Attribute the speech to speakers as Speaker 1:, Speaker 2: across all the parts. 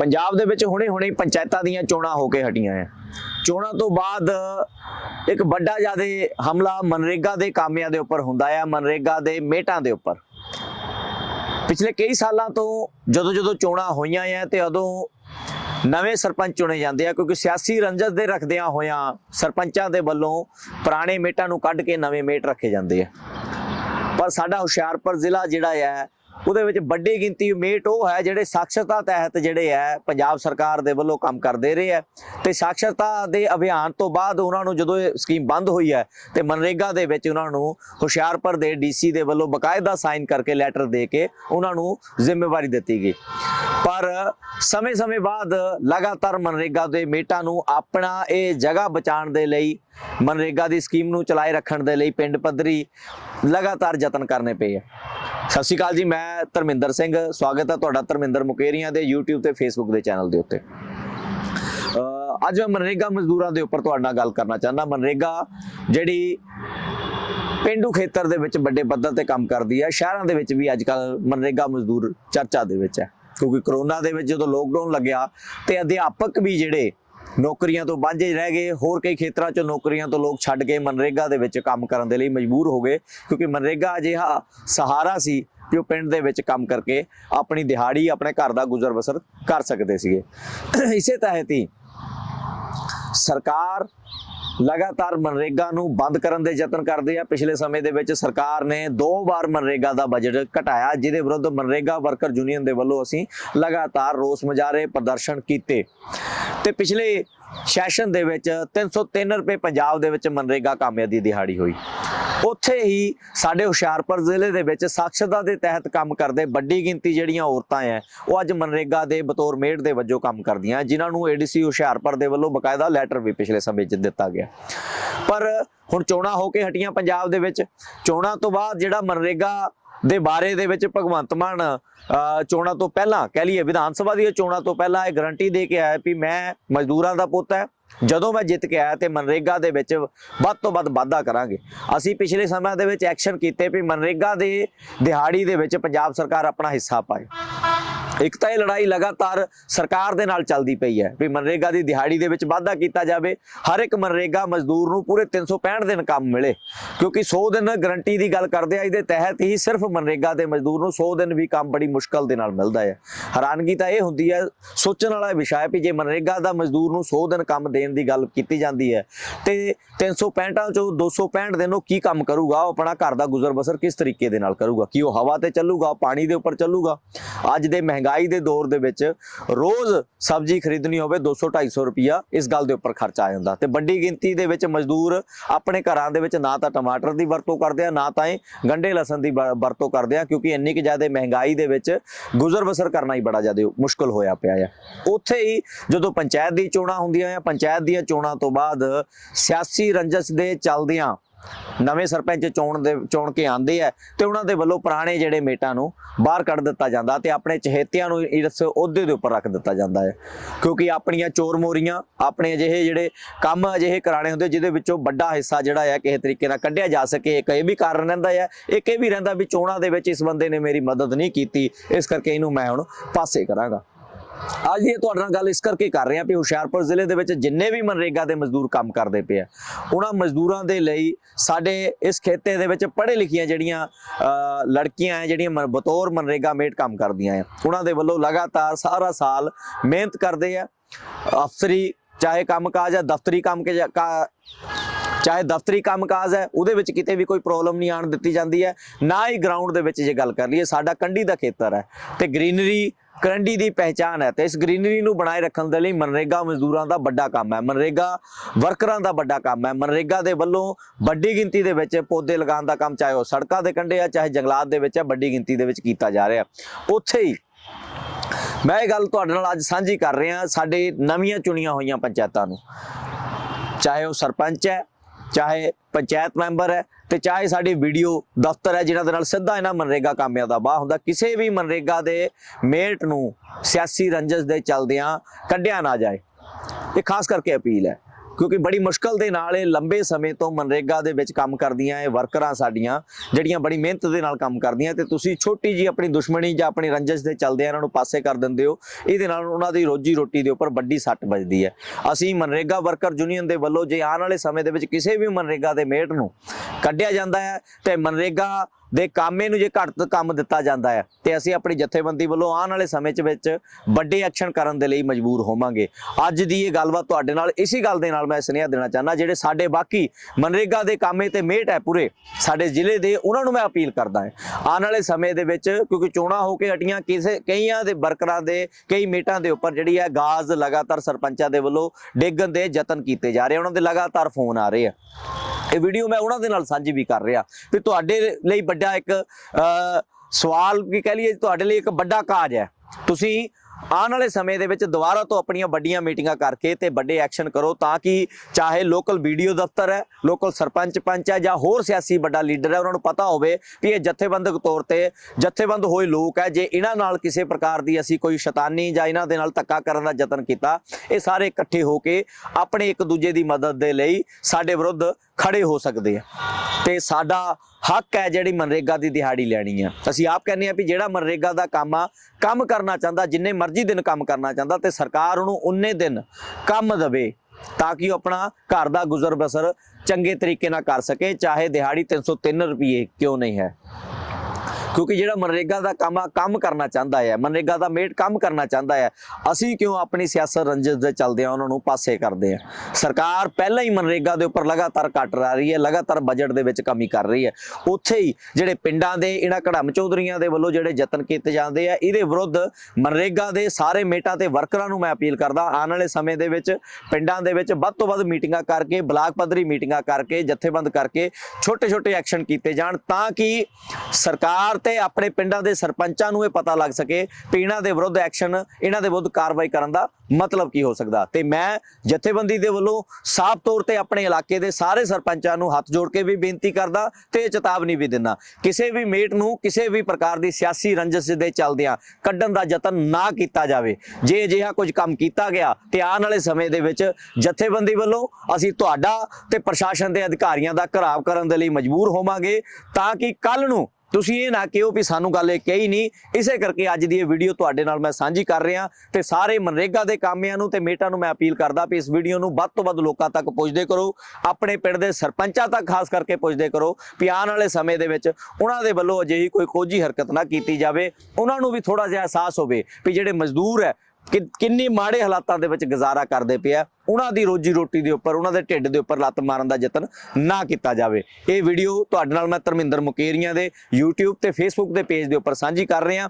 Speaker 1: ਪੰਜਾਬ ਦੇ ਵਿੱਚ ਹੁਣੇ-ਹੁਣੇ ਪੰਚਾਇਤਾਂ ਦੀਆਂ ਚੋਣਾਂ ਹੋ ਕੇ ਹਟੀਆਂ ਆ। ਚੋਣਾਂ ਤੋਂ ਬਾਅਦ ਇੱਕ ਵੱਡਾ ਜਿਆਦੇ ਹਮਲਾ ਮਨਰੇਗਾ ਦੇ ਕਾਮਿਆਂ ਦੇ ਉੱਪਰ ਹੁੰਦਾ ਆ, ਮਨਰੇਗਾ ਦੇ ਮੇਟਾਂ ਦੇ ਉੱਪਰ। ਪਿਛਲੇ ਕਈ ਸਾਲਾਂ ਤੋਂ ਜਦੋਂ ਜਦੋਂ ਚੋਣਾਂ ਹੋਈਆਂ ਆ ਤੇ ਉਦੋਂ ਨਵੇਂ ਸਰਪੰਚ ਚੁਣੇ ਜਾਂਦੇ ਆ, ਕਿਉਂਕਿ ਸਿਆਸੀ ਰੰਜਤ ਦੇ ਰੱਖਦਿਆਂ ਹੋਇਆਂ ਸਰਪੰਚਾਂ ਦੇ ਵੱਲੋਂ ਪੁਰਾਣੇ ਮੇਟਾਂ ਨੂੰ ਕੱਢ ਕੇ ਨਵੇਂ ਮੇਟ ਰੱਖੇ ਜਾਂਦੇ ਆ। ਪਰ ਸਾਡਾ ਹੁਸ਼ਿਆਰਪੁਰ ਜ਼ਿਲ੍ਹਾ ਜਿਹੜਾ ਹੈ ਉਹਦੇ ਵਿੱਚ ਵੱਡੀ ਗਿਣਤੀ ਮੇਟ ਉਹ ਹੈ ਜਿਹੜੇ ਸਾਖਰਤਾ ਤਹਿਤ ਜਿਹੜੇ ਹੈ, ਪੰਜਾਬ ਸਰਕਾਰ ਦੇ ਵੱਲੋਂ ਕੰਮ ਕਰਦੇ ਰਹੇ ਹੈ। ਤੇ ਸਾਖਰਤਾ ਦੇ ਅਭਿਆਨ ਤੋਂ ਬਾਅਦ ਉਹਨਾਂ ਨੂੰ ਜਦੋਂ ਇਹ ਸਕੀਮ ਬੰਦ ਹੋਈ ਹੈ, ਤੇ ਮਨਰੇਗਾ ਦੇ ਵਿੱਚ ਉਹਨਾਂ ਨੂੰ ਹੁਸ਼ਿਆਰਪੁਰ ਦੇ ਡੀਸੀ ਦੇ ਵੱਲੋਂ ਬਕਾਇਦਾ ਸਾਈਨ ਕਰਕੇ ਲੈਟਰ ਦੇ ਕੇ ਉਹਨਾਂ ਨੂੰ ਜ਼ਿੰਮੇਵਾਰੀ ਦਿੱਤੀ ਗਈ। ਪਰ ਸਮੇਂ-ਸਮੇਂ ਬਾਅਦ ਲਗਾਤਾਰ ਮਨਰੇਗਾ ਦੇ ਮੇਟਾਂ ਨੂੰ ਆਪਣਾ ਇਹ ਜਗ੍ਹਾ ਬਚਾਉਣ ਦੇ ਲਈ, ਮਨਰੇਗਾ ਦੀ ਸਕੀਮ ਨੂੰ ਚਲਾਏ ਰੱਖਣ ਦੇ ਲਈ ਪਿੰਡ ਪੱਧਰੀ ਲਗਾਤਾਰ ਯਤਨ ਕਰਨੇ ਪਏ ਆ। ਸਤਿ ਸ਼੍ਰੀ ਅਕਾਲ ਜੀ, ਮੈਂ ਧਰਮਿੰਦਰ ਸਿੰਘ। ਸਵਾਗਤ ਹੈ ਤੁਹਾਡਾ ਧਰਮਿੰਦਰ ਮੁਕੇਰੀਆਂ ਦੇ YouTube ਤੇ Facebook ਦੇ ਚੈਨਲ ਦੇ ਉੱਤੇ। ਅੱਜ ਮੈਂ ਮਨਰੇਗਾ ਮਜ਼ਦੂਰਾਂ ਦੇ ਉੱਪਰ ਤੁਹਾਡੇ ਨਾਲ ਗੱਲ ਕਰਨਾ ਚਾਹੁੰਦਾ। ਮਨਰੇਗਾ ਜਿਹੜੀ ਪਿੰਡੂ ਖੇਤਰ ਦੇ ਵਿੱਚ ਵੱਡੇ ਪੱਧਰ ਤੇ ਕੰਮ ਕਰਦੀ ਹੈ ਸ਼ਹਿਰਾਂ ਦੇ ਵਿੱਚ ਵੀ ਅੱਜ ਕੱਲ ਮਨਰੇਗਾ ਮਜ਼ਦੂਰ ਚਰਚਾ ਦੇ ਵਿੱਚ ਹੈ ਕਿਉਂਕਿ ਕਰੋਨਾ ਦੇ ਵਿੱਚ ਜਦੋਂ ਲੋਕਡਾਊਨ ਲੱਗਿਆ ਤੇ ਅਧਿਆਪਕ ਵੀ ਜਿਹੜੇ ਨੌਕਰੀਆਂ ਤੋਂ ਵਾਂਝੇ ਰਹਿ ਗਏ। ਹੋਰ ਕਈ ਖੇਤਰਾਂ 'ਚ ਨੌਕਰੀਆਂ ਤੋਂ ਲੋਕ ਛੱਡ ਕੇ ਮਨਰੇਗਾ ਦੇ ਵਿੱਚ ਕੰਮ ਕਰਨ ਦੇ ਲਈ ਮਜਬੂਰ ਹੋ ਗਏ। ਕਿਉਂਕਿ ਮਨਰੇਗਾ ਅਜਿਹਾ ਸਹਾਰਾ ਸੀ ਕਿ ਉਹ ਪਿੰਡ ਦੇ ਵਿੱਚ ਕੰਮ ਕਰਕੇ ਆਪਣੀ ਦਿਹਾੜੀ, ਆਪਣੇ ਘਰ ਦਾ ਗੁਜ਼ਰ ਬਸਰ ਕਰ ਸਕਦੇ ਸੀਗੇ। ਇਸੇ ਤਹਿਤ ਹੀ ਸਰਕਾਰ ਲਗਾਤਾਰ ਮਨਰੇਗਾ ਨੂੰ ਬੰਦ ਕਰਨ ਦੇ ਯਤਨ ਕਰਦੇ ਆ। ਪਿਛਲੇ ਸਮੇਂ ਦੇ ਵਿੱਚ ਸਰਕਾਰ ਨੇ ਦੋ ਵਾਰ ਮਨਰੇਗਾ ਦਾ ਬਜਟ ਘਟਾਇਆ, ਜਿਹਦੇ ਵਿਰੁੱਧ ਮਨਰੇਗਾ ਵਰਕਰ ਯੂਨੀਅਨ ਦੇ ਵੱਲੋਂ ਅਸੀਂ ਲਗਾਤਾਰ ਰੋਸ ਮੁਜ਼ਾਹਰੇ ਪ੍ਰਦਰਸ਼ਨ ਕੀਤੇ। ਤੇ ਪਿਛਲੇ ਸੈਸ਼ਨ ਦੇ ਵਿੱਚ 303 ਰੁਪਏ ਪੰਜਾਬ ਦੇ ਵਿੱਚ ਮਨਰੇਗਾ ਕਾਮਿਆਂ ਦੀ ਦਿਹਾੜੀ ਹੋਈ। ਉੱਥੇ ਹੀ ਸਾਡੇ ਹੁਸ਼ਿਆਰਪੁਰ ਜ਼ਿਲ੍ਹੇ ਦੇ ਵਿੱਚ ਸਾਖਰਤਾ ਦੇ ਤਹਿਤ ਕੰਮ ਕਰਦੇ ਵੱਡੀ ਗਿਣਤੀ ਜਿਹੜੀਆਂ ਔਰਤਾਂ ਐ, ਉਹ ਅੱਜ ਮਨਰੇਗਾ ਦੇ ਬਤੌਰ ਮੇਡ ਦੇ ਵਜੋਂ ਕੰਮ ਕਰਦੀਆਂ। ਜਿਨ੍ਹਾਂ ਨੂੰ ਏਡੀਸੀ ਹੁਸ਼ਿਆਰਪੁਰ ਦੇ ਵੱਲੋਂ ਬਕਾਇਦਾ ਲੈਟਰ ਵੀ ਪਿਛਲੇ ਸਮੇਂ 'ਚ ਦਿੱਤਾ ਗਿਆ। ਪਰ ਹੁਣ ਚੋਣਾਂ ਹੋ ਕੇ ਹਟੀਆਂ ਪੰਜਾਬ ਦੇ ਵਿੱਚ। ਚੋਣਾਂ ਤੋਂ ਬਾਅਦ ਜਿਹੜਾ ਮਨਰੇਗਾ ਦੇ ਬਾਰੇ ਦੇ ਵਿੱਚ ਭਗਵੰਤ ਮਾਨ ਚੋਣਾਂ ਤੋਂ ਪਹਿਲਾਂ ਕਹਿ ਲਈਏ ਵਿਧਾਨ ਸਭਾ ਦੀਆਂ ਚੋਣਾਂ ਤੋਂ ਪਹਿਲਾਂ ਇਹ ਗਰੰਟੀ ਦੇ ਕੇ ਆਇਆ ਵੀ ਮੈਂ ਮਜ਼ਦੂਰਾਂ ਦਾ ਪੁੱਤ ਹੈ। ਜਦੋਂ ਮੈਂ ਜਿੱਤ ਕੇ ਆਇਆ ਤੇ ਮਨਰੇਗਾ ਦੇ ਵਿੱਚ ਵੱਧ ਤੋਂ ਵੱਧ ਵਾਧਾ ਕਰਾਂਗੇ। ਅਸੀਂ ਪਿਛਲੇ ਸਮਿਆਂ ਦੇ ਵਿੱਚ ਐਕਸ਼ਨ ਕੀਤੇ ਵੀ ਮਨਰੇਗਾ ਦੇ ਦਿਹਾੜੀ ਦੇ ਵਿੱਚ ਪੰਜਾਬ ਸਰਕਾਰ ਆਪਣਾ ਹਿੱਸਾ ਪਾਏ। ਇੱਕ ਤਾਂ ਇਹ ਲੜਾਈ ਲਗਾਤਾਰ ਸਰਕਾਰ ਦੇ ਨਾਲ ਚੱਲਦੀ ਪਈ ਹੈ ਵੀ ਮਨਰੇਗਾ ਦੀ ਦਿਹਾੜੀ ਦੇ ਵਿੱਚ ਵਾਧਾ ਕੀਤਾ ਜਾਵੇ, ਹਰ ਇੱਕ ਮਨਰੇਗਾ ਮਜ਼ਦੂਰ ਨੂੰ ਪੂਰੇ 365 ਦਿਨ ਕੰਮ ਮਿਲੇ, ਕਿਉਂਕਿ 100 ਦਿਨ ਗਰੰਟੀ ਦੀ ਗੱਲ ਕਰਦੇ ਆ, ਇਹਦੇ ਤਹਿਤ ਹੀ ਸਿਰਫ ਮਨਰੇਗਾ ਦੇ ਮਜ਼ਦੂਰ ਨੂੰ 100 ਦਿਨ ਵੀ ਕੰਮ ਬੜੀ ਮੁਸ਼ਕਲ ਦੇ ਨਾਲ ਮਿਲਦਾ ਹੈ। ਹੈਰਾਨਗੀ ਤਾਂ ਇਹ ਹੁੰਦੀ ਹੈ, ਸੋਚਣ ਵਾਲਾ ਵਿਸ਼ਾ ਹੈ ਵੀ ਜੇ ਮਨਰੇਗਾ ਦਾ ਮਜ਼ਦੂਰ ਨੂੰ 100 ਦਿਨ ਕੰਮ ਦੇਣ ਦੀ ਗੱਲ ਕੀਤੀ ਜਾਂਦੀ ਹੈ, ਤੇ 365 ਚੋਂ 265 ਦਿਨ ਉਹ ਕੀ ਕੰਮ ਕਰੂਗਾ, ਉਹ ਆਪਣਾ ਘਰ ਦਾ ਗੁਜ਼ਰ ਬਸਰ ਕਿਸ ਤਰੀਕੇ ਦੇ ਨਾਲ ਕਰੂਗਾ, ਕੀ ਉਹ ਹਵਾ ਤੇ ਚੱਲੂਗਾ, ਪਾਣੀ ਦੇ ਉੱਪਰ ਚੱਲੂਗਾ? ਅੱਜ ਦੇ ਮਹਿੰਗਾ ਮਹਿੰਗਾਈ ਦੇ ਦੌਰ ਦੇ ਵਿੱਚ ਰੋਜ਼ ਸਬਜ਼ੀ ਖਰੀਦਣੀ ਹੋਵੇ 200 250 ਰੁਪਿਆ ਇਸ ਗੱਲ ਦੇ ਉੱਪਰ ਖਰਚਾ ਆ ਜਾਂਦਾ। ਤੇ ਵੱਡੀ ਗਿਣਤੀ ਦੇ ਵਿੱਚ ਮਜ਼ਦੂਰ ਆਪਣੇ ਘਰਾਂ ਦੇ ਵਿੱਚ ਨਾ ਤਾਂ ਟਮਾਟਰ ਦੀ ਵਰਤੋਂ ਕਰਦੇ ਆ, ਨਾ ਤਾਂ ਹੀ ਗੰਡੇ ਲਸਣ ਦੀ ਵ- ਵਰਤੋਂ ਕਰਦੇ ਆ, ਕਿਉਂਕਿ ਇੰਨੀ ਕਿ ਜ਼ਿਆਦਾ ਮਹਿੰਗਾਈ ਦੇ ਵਿੱਚ ਗੁਜ਼ਰ ਬਸਰ ਕਰਨਾ ਹੀ ਬੜਾ ਜ਼ਿਆਦਾ ਮੁਸ਼ਕਲ ਹੋਇਆ ਪਿਆ ਆ। ਉੱਥੇ ਹੀ ਜਦੋਂ ਪੰਚਾਇਤ ਦੀ ਚੋਣਾਂ ਹੁੰਦੀਆਂ ਆ, ਪੰਚਾਇਤ ਦੀਆਂ ਚੋਣਾਂ ਤੋਂ ਬਾਅਦ ਸਿਆਸੀ ਰੰਜਸ ਦੇ ਚੱਲਦਿਆਂ ਨਵੇਂ ਸਰਪੰਚ ਚੋਣ ਦੇ, ਚੋਣ ਕੇ ਆਂਦੇ ਆ ਤੇ ਉਹਨਾਂ ਦੇ ਵੱਲੋਂ ਪੁਰਾਣੇ ਜਿਹੜੇ ਮੇਟਾਂ ਨੂੰ ਬਾਹਰ ਕੱਢ ਦਿੱਤਾ ਜਾਂਦਾ ਤੇ ਆਪਣੇ ਚਹੇਤਿਆਂ ਨੂੰ ਇਸ ਅਹੁਦੇ ਦੇ ਉੱਪਰ ਰੱਖ ਦਿੱਤਾ ਜਾਂਦਾ ਹੈ। ਕਿਉਂਕਿ ਆਪਣੀਆਂ ਚੋਰ ਮੋਰੀਆਂ, ਆਪਣੇ ਅਜਿਹੇ ਜਿਹੜੇ ਕੰਮ ਅਜਿਹੇ ਕਰਾਣੇ ਹੁੰਦੇ ਜਿਹਦੇ ਵਿੱਚੋਂ ਵੱਡਾ ਹਿੱਸਾ ਜਿਹੜਾ ਹੈ ਕਿਸੇ ਤਰੀਕੇ ਨਾਲ ਕੱਢਿਆ ਜਾ ਸਕੇ, ਇੱਕ ਇਹ ਵੀ ਕਾਰਨ ਰਹਿੰਦਾ ਹੈ, ਇੱਕ ਇਹ ਵੀ ਰਹਿੰਦਾ ਵੀ ਚੋਣਾਂ ਦੇ ਵਿੱਚ ਇਸ ਬੰਦੇ ਨੇ ਮੇਰੀ ਮਦਦ ਨਹੀਂ ਕੀਤੀ, ਇਸ ਕਰਕੇ ਇਹਨੂੰ ਮੈਂ ਹੁਣ ਪਾਸੇ ਕਰਾਂਗਾ। ਅੱਜ ਇਹ ਤੁਹਾਡੇ ਨਾਲ ਗੱਲ ਇਸ ਕਰਕੇ ਕਰ ਰਹੇ ਹਾਂ ਵੀ ਹੁਸ਼ਿਆਰਪੁਰ ਜ਼ਿਲ੍ਹੇ ਦੇ ਵਿੱਚ ਜਿੰਨੇ ਵੀ ਮਨਰੇਗਾ ਦੇ ਮਜ਼ਦੂਰ ਕੰਮ ਕਰਦੇ ਪਏ ਆ, ਉਹਨਾਂ ਮਜ਼ਦੂਰਾਂ ਦੇ ਲਈ ਸਾਡੇ ਇਸ ਖੇਤੇ ਦੇ ਵਿੱਚ ਪੜ੍ਹੇ ਲਿਖੀਆਂ ਜਿਹੜੀਆਂ ਲੜਕੀਆਂ ਆ, ਜਿਹੜੀਆਂ ਮਨ- ਬਤੌਰ ਮਨਰੇਗਾ ਮੇਟ ਕੰਮ ਕਰਦੀਆਂ ਆ। ਉਹਨਾਂ ਦੇ ਵੱਲੋਂ ਲਗਾਤਾਰ ਸਾਰਾ ਸਾਲ ਮਿਹਨਤ ਕਰਦੇ ਆ। ਅਫਸਰੀ ਚਾਹੇ ਕੰਮਕਾਜ ਆ, ਦਫ਼ਤਰੀ ਕੰਮ ਕੇ, ਚਾਹੇ ਦਫ਼ਤਰੀ ਕੰਮਕਾਜ ਹੈ ਉਹਦੇ ਵਿੱਚ ਕਿਤੇ ਵੀ ਕੋਈ ਪ੍ਰੋਬਲਮ ਨਹੀਂ ਆਣ ਦਿੱਤੀ ਜਾਂਦੀ ਹੈ ਨਾ ਹੀ ਗਰਾਊਂਡ ਦੇ ਵਿੱਚ ਜੇ ਗੱਲ ਕਰ ਲਈਏ, ਸਾਡਾ ਕੰਢੀ ਦਾ ਖੇਤਰ ਹੈ ਤੇ ਗ੍ਰੀਨਰੀ ਕਰੰਡੀ ਦੀ ਪਹਿਚਾਨ ਹੈ ਤੇ ਇਸ ਗ੍ਰੀਨਰੀ ਨੂੰ ਬਣਾਏ ਰੱਖਣ ਦੇ ਲਈ ਮਨਰੇਗਾ ਮਜ਼ਦੂਰਾਂ ਦਾ ਵੱਡਾ ਕੰਮ ਹੈ। ਮਨਰੇਗਾ ਵਰਕਰਾਂ ਦਾ ਵੱਡਾ ਕੰਮ ਹੈ। ਮਨਰੇਗਾ ਦੇ ਵੱਲੋਂ ਵੱਡੀ ਗਿਣਤੀ ਦੇ ਵਿੱਚ ਪੌਦੇ ਲਗਾਉਣ ਦਾ ਕੰਮ, ਚਾਹੇ ਉਹ ਸੜਕਾਂ ਦੇ ਕੰਢੇ ਆ, ਚਾਹੇ ਜੰਗਲਾਤ ਦੇ ਵਿੱਚ ਹੈ ਵੱਡੀ ਗਿਣਤੀ ਦੇ ਵਿੱਚ ਕੀਤਾ ਜਾ ਰਿਹਾ। ਉੱਥੇ ਹੀ ਮੈਂ ਇਹ ਗੱਲ ਤੁਹਾਡੇ ਨਾਲ ਅੱਜ ਸਾਂਝੀ ਕਰ ਰਿਹਾ, ਸਾਡੇ ਨਵੀਆਂ ਚੁਣੀਆਂ ਹੋਈਆਂ ਪੰਚਾਇਤਾਂ ਨੂੰ। ਚਾਹੇ ਉਹ ਸਰਪੰਚ ਹੈ, ਚਾਹੇ ਪੰਚਾਇਤ ਮੈਂਬਰ ਹੈ ਤੇ ਚਾਹੇ ਸਾਡੀ ਵੀਡੀਓ ਦਫ਼ਤਰ ਹੈ, ਜਿਨ੍ਹਾਂ ਦੇ ਨਾਲ ਸਿੱਧਾ ਇਹਨਾਂ ਮਨਰੇਗਾ ਕਾਮਿਆਂ ਦਾ ਬਾਹ ਹੁੰਦਾ, ਕਿਸੇ ਵੀ ਮਨਰੇਗਾ ਦੇ ਮੇਟ ਨੂੰ ਸਿਆਸੀ ਰੰਜਸ ਦੇ ਚੱਲਦਿਆਂ ਕੱਢਿਆ ਨਾ ਜਾਏ। ਇਹ ਖਾਸ ਕਰਕੇ ਅਪੀਲ ਹੈ। ਕਿਉਂਕਿ ਬੜੀ ਮੁਸ਼ਕਲ ਦੇ ਨਾਲ ਇਹ ਲੰਬੇ ਸਮੇਂ ਤੋਂ ਮਨਰੇਗਾ ਦੇ ਵਿੱਚ ਕੰਮ ਕਰਦੀਆਂ ਇਹ ਵਰਕਰਾਂ ਸਾਡੀਆਂ, ਜਿਹੜੀਆਂ ਬੜੀ ਮਿਹਨਤ ਦੇ ਨਾਲ ਕੰਮ ਕਰਦੀਆਂ ਤੇ ਤੁਸੀਂ ਛੋਟੀ ਜੀ ਆਪਣੀ ਦੁਸ਼ਮਣੀ ਜਾਂ ਆਪਣੀ ਰੰਜਿਸ਼ ਦੇ ਚੱਲਦੇ ਇਹਨਾਂ ਨੂੰ ਪਾਸੇ ਕਰ ਦਿੰਦੇ ਹੋ, ਇਹਦੇ ਨਾਲ ਉਹਨਾਂ ਦੀ ਰੋਜੀ ਰੋਟੀ ਦੇ ਉੱਪਰ ਵੱਡੀ ਸੱਟ ਵੱਜਦੀ ਹੈ। ਅਸੀਂ ਮਨਰੇਗਾ ਵਰਕਰ ਯੂਨੀਅਨ ਦੇ ਵੱਲੋਂ ਜੇ ਆਉਣ ਵਾਲੇ ਸਮੇਂ ਦੇ ਵਿੱਚ ਕਿਸੇ ਵੀ ਮਨਰੇਗਾ ਦੇ ਮੇਟ ਨੂੰ ਕੱਢਿਆ ਜਾਂਦਾ ਹੈ ਤੇ ਮਨਰੇਗਾ ਦੇ ਕਾਮੇ ਨੂੰ ਜੇ ਘੱਟ ਕੰਮ ਦਿੱਤਾ ਜਾਂਦਾ ਹੈ, ਤੇ ਅਸੀਂ ਆਪਣੀ ਜਥੇਬੰਦੀ ਵੱਲੋਂ ਆਉਣ ਵਾਲੇ ਸਮੇਂ 'ਚ ਵਿੱਚ ਵੱਡੇ ਐਕਸ਼ਨ ਕਰਨ ਦੇ ਲਈ ਮਜਬੂਰ ਹੋਵਾਂਗੇ। ਅੱਜ ਦੀ ਇਹ ਗੱਲਬਾਤ ਤੁਹਾਡੇ ਨਾਲ, ਇਸੇ ਗੱਲ ਦੇ ਨਾਲ ਮੈਂ ਸੁਨੇਹਾ ਦੇਣਾ ਚਾਹੁੰਦਾ, ਜਿਹੜੇ ਸਾਡੇ ਬਾਕੀ ਮਨਰੇਗਾ ਦੇ ਕਾਮੇ ਤੇ ਮੇਟ ਹੈ ਪੂਰੇ, ਸਾਡੇ ਜ਼ਿਲ੍ਹੇ ਦੇ, ਉਹਨਾਂ ਨੂੰ ਮੈਂ ਅਪੀਲ ਕਰਦਾ ਹਾਂ। ਆਉਣ ਵਾਲੇ ਸਮੇਂ ਦੇ ਵਿੱਚ, ਕਿਉਂਕਿ ਚੋਣਾਂ ਹੋ ਕੇ ਹਟੀਆਂ, ਕਿਸੇ, ਕਈਆਂ ਦੇ ਵਰਕਰਾਂ ਦੇ, ਕਈ ਮੇਟਾਂ ਦੇ ਉੱਪਰ ਜਿਹੜੀ ਹੈ ਗਾਜ਼ ਲਗਾਤਾਰ ਸਰਪੰਚਾਂ ਦੇ ਵੱਲੋਂ ਡੇਗਣ ਦੇ ਯਤਨ ਕੀਤੇ ਜਾ ਰਹੇ ਉਹਨਾਂ ਦੇ ਲਗਾਤਾਰ ਫੋਨ ਆ ਰਹੇ ਆ। ਇਹ ਵੀਡੀਓ ਮੈਂ ਉਹਨਾਂ ਦੇ ਨਾਲ ਸਾਂਝੀ ਵੀ ਕਰ ਰਿਹਾ। ਵੀ ਤੁਹਾਡੇ ਲਈ ਵੱਡਾ ਇੱਕ ਸਵਾਲ ਵੀ ਕਹਿ ਲਈਏ, ਤੁਹਾਡੇ ਲਈ ਇੱਕ ਵੱਡਾ ਕਾਜ ਹੈ। ਤੁਸੀਂ ਆਉਣ ਵਾਲੇ ਸਮੇਂ ਦੇ ਵਿੱਚ ਦੁਬਾਰਾ ਤੋਂ ਆਪਣੀਆਂ ਵੱਡੀਆਂ ਮੀਟਿੰਗਾਂ ਕਰਕੇ ਤੇ ਵੱਡੇ ਐਕਸ਼ਨ ਕਰੋ ਤਾਂ ਕਿ ਚਾਹੇ ਲੋਕਲ ਵੀਡੀਓ ਦਫ਼ਤਰ ਹੈ, ਲੋਕਲ ਸਰਪੰਚ ਪੰਚ ਹੈ ਜਾਂ ਹੋਰ ਸਿਆਸੀ ਵੱਡਾ ਲੀਡਰ ਹੈ, ਉਹਨਾਂ ਨੂੰ ਪਤਾ ਹੋਵੇ ਵੀ ਇਹ ਜਥੇਬੰਦਕ ਤੌਰ ਤੇ ਜਥੇਬੰਦ ਹੋਏ ਲੋਕ ਹੈ, ਜੇ ਇਹਨਾਂ ਨਾਲ ਕਿਸੇ ਪ੍ਰਕਾਰ ਦੀ ਅਸੀਂ ਕੋਈ ਸ਼ੈਤਾਨੀ ਜਾਂ ਇਹਨਾਂ ਦੇ ਨਾਲ ਧੱਕਾ ਕਰਨ ਦਾ ਯਤਨ ਕੀਤਾ, ਇਹ ਸਾਰੇ ਇਕੱਠੇ ਹੋ ਕੇ ਆਪਣੇ ਇੱਕ ਦੂਜੇ ਦੀ ਮਦਦ ਦੇ ਲਈ ਸਾਡੇ ਵਿਰੁੱਧ ਖੜੇ ਹੋ ਸਕਦੇ ਆ। ਤੇ ਸਾਡਾ ਹੱਕ ਹੈ ਜਿਹੜੀ ਮਨਰੇਗਾ ਦੀ ਦਿਹਾੜੀ ਲੈਣੀ ਆ। ਅਸੀਂ ਆਪ ਕਹਿੰਦੇ ਆ ਵੀ ਜਿਹੜਾ ਮਨਰੇਗਾ ਦਾ ਕੰਮ ਆ, ਕੰਮ ਕਰਨਾ ਚਾਹੁੰਦਾ, ਜਿੰਨੇ ਮਰਜ਼ੀ ਦਿਨ ਕੰਮ ਕਰਨਾ ਚਾਹੁੰਦਾ ਤੇ ਸਰਕਾਰ ਉਹਨੂੰ ਉਨੇ ਦਿਨ ਕੰਮ ਦੇਵੇ ਤਾਂ ਕਿ ਉਹ ਆਪਣਾ ਘਰ ਦਾ ਗੁਜ਼ਰ ਬਸਰ ਚੰਗੇ ਤਰੀਕੇ ਨਾਲ ਕਰ ਸਕੇ, ਚਾਹੇ ਦਿਹਾੜੀ 303 ਰੁਪਏ ਕਿਉਂ ਨਹੀਂ ਹੈ। ਕਿਉਂਕਿ ਜਿਹੜਾ ਮਨਰੇਗਾ ਦਾ ਕੰਮ ਆ, ਕੰਮ ਕਰਨਾ ਚਾਹੁੰਦਾ ਹੈ। ਮਨਰੇਗਾ ਦਾ ਮੇਟ ਕੰਮ ਕਰਨਾ ਚਾਹੁੰਦਾ ਹੈ। ਅਸੀਂ ਕਿਉਂ ਆਪਣੀ ਸਿਆਸਤ ਰੰਜਿਸ਼ ਦੇ ਚੱਲਦੇ ਆ ਉਹਨਾਂ ਨੂੰ ਪਾਸੇ ਕਰਦੇ ਆ ਸਰਕਾਰ ਪਹਿਲਾਂ ਹੀ ਮਨਰੇਗਾ ਦੇ ਉੱਪਰ ਲਗਾਤਾਰ ਕੱਟ ਰਹੀ ਹੈ, ਲਗਾਤਾਰ ਬਜਟ ਦੇ ਵਿੱਚ ਕਮੀ ਕਰ ਰਹੀ ਹੈ। ਉੱਥੇ ਹੀ ਜਿਹੜੇ ਪਿੰਡਾਂ ਦੇ, ਇਹਨਾਂ ਕੜਮ ਚੌਧਰੀਆਂ ਦੇ ਵੱਲੋਂ ਜਿਹੜੇ ਯਤਨ ਕੀਤੇ ਜਾਂਦੇ ਆ, ਇਹਦੇ ਵਿਰੁੱਧ ਮਨਰੇਗਾ ਦੇ ਸਾਰੇ ਮੇਟਾਂ ਤੇ ਵਰਕਰਾਂ ਨੂੰ ਮੈਂ ਅਪੀਲ ਕਰਦਾ, ਆਉਣ ਵਾਲੇ ਸਮੇਂ ਦੇ ਵਿੱਚ ਪਿੰਡਾਂ ਦੇ ਵਿੱਚ ਵੱਧ ਤੋਂ ਵੱਧ ਮੀਟਿੰਗਾਂ ਕਰਕੇ, ਬਲਾਕ ਪੱਧਰੀ ਮੀਟਿੰਗਾਂ ਕਰਕੇ, ਜਥੇਬੰਦ ਕਰਕੇ ਛੋਟੇ ਛੋਟੇ ਐਕਸ਼ਨ ਕੀਤੇ ਜਾਣ ਤਾਂ ਕਿ ਸਰਕਾਰ ਤੇ ਆਪਣੇ ਪਿੰਡਾਂ ਦੇ ਸਰਪੰਚਾਂ ਨੂੰ ਇਹ ਪਤਾ ਲੱਗ ਸਕੇ ਵੀ ਇਹਨਾਂ ਦੇ ਵਿਰੁੱਧ ਐਕਸ਼ਨ, ਇਹਨਾਂ ਦੇ ਵਿਰੁੱਧ ਕਾਰਵਾਈ ਕਰਨ ਦਾ ਮਤਲਬ ਕੀ ਹੋ ਸਕਦਾ। ਤੇ ਮੈਂ ਜਥੇਬੰਦੀ ਦੇ ਵੱਲੋਂ ਸਾਫ਼ ਤੌਰ ਤੇ ਆਪਣੇ ਇਲਾਕੇ ਦੇ ਸਾਰੇ ਸਰਪੰਚਾਂ ਨੂੰ ਹੱਥ ਜੋੜ ਕੇ ਵੀ ਬੇਨਤੀ ਕਰਦਾ ਤੇ ਇਹ ਚੇਤਾਵਨੀ ਵੀ ਦਿੰਦਾ। ਕਿਸੇ ਵੀ ਮੇਟ ਨੂੰ ਕਿਸੇ ਵੀ ਪ੍ਰਕਾਰ ਦੀ ਸਿਆਸੀ ਰੰਜਿਸ਼ ਦੇ ਚੱਲਦਿਆਂ ਕੱਢਣ ਦਾ ਯਤਨ ਨਾ ਕੀਤਾ ਜਾਵੇ। ਜੇ ਅਜਿਹਾ ਕੁਝ ਕੰਮ ਕੀਤਾ ਗਿਆ ਤੇ ਆਉਣ ਵਾਲੇ ਸਮੇਂ ਦੇ ਵਿੱਚ ਜਥੇਬੰਦੀ ਵੱਲੋਂ ਅਸੀਂ ਤੁਹਾਡਾ ਤੇ ਪ੍ਰਸ਼ਾਸਨ ਦੇ ਅਧਿਕਾਰੀਆਂ ਦਾ ਘਰਾਵ ਕਰਨ ਦੇ ਲਈ ਮਜਬੂਰ ਹੋਵਾਂਗੇ ਤਾਂ ਕਿ ਕੱਲ ਨੂੰ ਤੁਸੀਂ ਇਹ ਨਾ ਕਿਹੋ ਵੀ ਸਾਨੂੰ ਗੱਲ ਇਹ ਕਹੀ ਨਹੀਂ। ਇਸੇ ਕਰਕੇ ਅੱਜ ਦੀ ਇਹ ਵੀਡੀਓ ਤੁਹਾਡੇ ਨਾਲ ਮੈਂ ਸਾਂਝੀ ਕਰ ਰਿਹਾ ਤੇ ਸਾਰੇ ਮਨਰੇਗਾ ਦੇ ਕਾਮਿਆਂ ਨੂੰ ਤੇ ਮੇਟਾਂ ਨੂੰ ਮੈਂ ਅਪੀਲ ਕਰਦਾ ਵੀ ਇਸ ਵੀਡੀਓ ਨੂੰ ਵੱਧ ਤੋਂ ਵੱਧ ਲੋਕਾਂ ਤੱਕ ਪਹੁੰਚਦੇ ਕਰੋ। ਆਪਣੇ ਪਿੰਡ ਦੇ ਸਰਪੰਚਾਂ ਤੱਕ ਖਾਸ ਕਰਕੇ ਪਹੁੰਚਦੇ ਕਰੋ। ਵੀ ਆਉਣ ਵਾਲੇ ਸਮੇਂ ਦੇ ਵਿੱਚ ਉਹਨਾਂ ਦੇ ਵੱਲੋਂ ਅਜਿਹੀ ਕੋਈ ਖੋਜੀ ਹਰਕਤ ਨਾ ਕੀਤੀ ਜਾਵੇ। ਉਹਨਾਂ ਨੂੰ ਵੀ ਥੋੜਾ ਜਿਹਾ ਅਹਿਸਾਸ ਹੋਵੇ ਵੀ ਜਿਹੜੇ ਮਜ਼ਦੂਰ ਹੈ, ਕਿ ਕਿੰਨੀ ਮਾੜੇ ਹਾਲਾਤਾਂ ਦੇ ਵਿੱਚ ਗੁਜ਼ਾਰਾ ਕਰਦੇ ਪਿਆ। ਉਹਨਾਂ ਦੀ ਰੋਜੀ ਰੋਟੀ ਦੇ ਉੱਪਰ, ਉਹਨਾਂ ਦੇ ਢਿੱਡ ਦੇ ਉੱਪਰ ਲੱਤ ਮਾਰਨ ਦਾ ਯਤਨ ਨਾ ਕੀਤਾ ਜਾਵੇ। ਇਹ ਵੀਡੀਓ ਤੁਹਾਡੇ ਨਾਲ ਮੈਂ ਧਰਮਿੰਦਰ ਮੁਕੇਰੀਆਂ ਦੇ YouTube ਤੇ Facebook ਦੇ ਪੇਜ ਦੇ ਉੱਪਰ ਸਾਂਝੀ ਕਰ ਰਿਹਾ।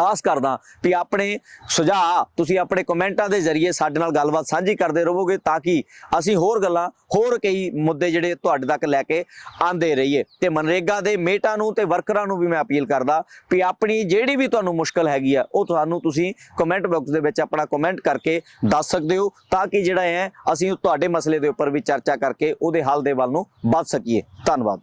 Speaker 1: ਆਸ ਕਰਦਾ ਵੀ ਆਪਣੇ ਸੁਝਾਅ ਤੁਸੀਂ ਆਪਣੇ ਕਮੈਂਟਾਂ ਦੇ ਜ਼ਰੀਏ ਸਾਡੇ ਨਾਲ ਗੱਲਬਾਤ ਸਾਂਝੀ ਕਰਦੇ ਰਹੋਗੇ ਤਾਂ ਕਿ ਅਸੀਂ ਹੋਰ ਗੱਲਾਂ, ਹੋਰ ਕਈ ਮੁੱਦੇ ਜਿਹੜੇ ਤੁਹਾਡੇ ਤੱਕ ਲੈ ਕੇ ਆਂਦੇ ਰਹੀਏ। ਤੇ ਮਨਰੇਗਾ ਦੇ ਮੇਟਾਂ ਨੂੰ ਤੇ ਵਰਕਰਾਂ ਨੂੰ ਵੀ ਮੈਂ ਅਪੀਲ ਕਰਦਾ ਵੀ ਆਪਣੀ ਜਿਹੜੀ ਵੀ ਤੁਹਾਨੂੰ ਮੁਸ਼ਕਲ ਹੈਗੀ ਆ, ਉਹ ਤੁਹਾਨੂੰ ਤੁਸੀਂ ਕਮੈਂਟ ਬਾਕਸ ਦੇ ਵਿੱਚ ਆਪਣਾ ਕਮੈਂਟ ਕਰਕੇ ਦੱਸ ਸਕਦੇ ਹੋ ਤਾਂ ਕਿ ਜਿਹੜਾ ਹੈ, ਅਸੀਂ ਤੁਹਾਡੇ ਮਸਲੇ ਦੇ ਉੱਪਰ ਵੀ ਚਰਚਾ ਕਰਕੇ ਉਹਦੇ ਹੱਲ ਦੇ ਵੱਲ ਨੂੰ ਵੱਧ ਸਕੀਏ। ਧੰਨਵਾਦ।